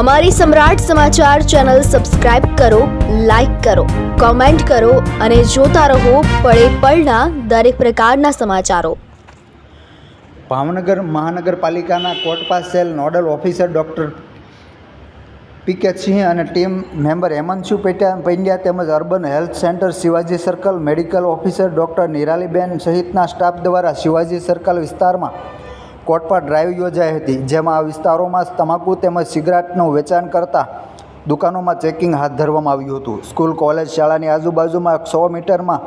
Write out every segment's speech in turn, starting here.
અમારી Samrat Samachar channel subscribe કરો, like કરો, કોમેન્ટ કરો અને જોતા રહો પળે પળના દરેક પ્રકારના સમાચારો. ભાવનગર મહાનગરપાલિકાના court cell nodal officer doctor P K Singh અને ટીમ મેમ્બર હેમંશુ પેટા પંડ્યા તેમજ urban health centre Shivaji circle medical officer doctor નિરાલીબેન સહિતના સ્ટાફ દ્વારા શિવાજી સર્કલ વિસ્તારમાં કોટપા ડ્રાઈવ યોજાઈ હતી, જેમાં આ વિસ્તારોમાં તમાકુ તેમજ સિગરેટનું વેચાણ કરતા દુકાનોમાં ચેકિંગ હાથ ધરવામાં આવ્યું હતું. સ્કૂલ, કોલેજ, શાળાની આજુબાજુમાં સો મીટરમાં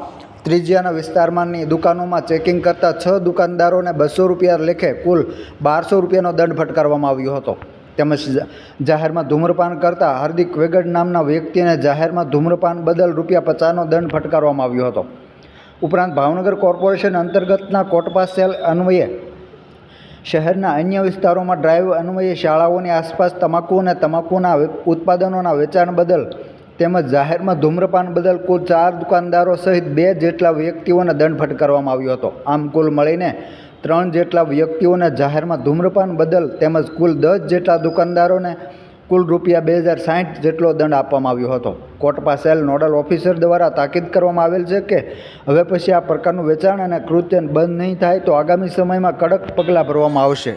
ત્રિજ્યાના વિસ્તારમાંની દુકાનોમાં ચેકિંગ કરતા છ દુકાનદારોને બસો રૂપિયા લેખે કુલ બારસો રૂપિયાનો દંડ ફટકારવામાં આવ્યો હતો. તેમજ જાહેરમાં ધૂમ્રપાન કરતા હાર્દિક વેગડ નામના વ્યક્તિને જાહેરમાં ધૂમ્રપાન બદલ રૂપિયા પચાસનો દંડ ફટકારવામાં આવ્યો હતો. ઉપરાંત ભાવનગર કોર્પોરેશન અંતર્ગતના કોટપા સેલ અન્વયે શહેરના અન્ય વિસ્તારોમાં ડ્રાઈવ અન્વયે શાળાઓની આસપાસ તમાકુ અને તમાકુના ઉત્પાદનોના વેચાણ બદલ તેમજ જાહેરમાં ધૂમ્રપાન બદલ કુલ ચાર દુકાનદારો સહિત બે જેટલા વ્યક્તિઓને દંડ ફટકારવામાં આવ્યો હતો. આમ કુલ મળીને ત્રણ જેટલા વ્યક્તિઓને જાહેરમાં ધૂમ્રપાન બદલ તેમજ કુલ દસ જેટલા દુકાનદારોને કુલ રૂપિયા બે હજાર સાઠ જેટલો દંડ આપવામાં આવ્યો હતો. કોટપા સેલ નોડલ ઓફિસર દ્વારા તાકીદ કરવામાં આવેલ છે કે હવે પછી આ પ્રકારનું વેચાણ અને કૃત્ય બંધ નહીં થાય તો આગામી સમયમાં કડક પગલાં ભરવામાં આવશે.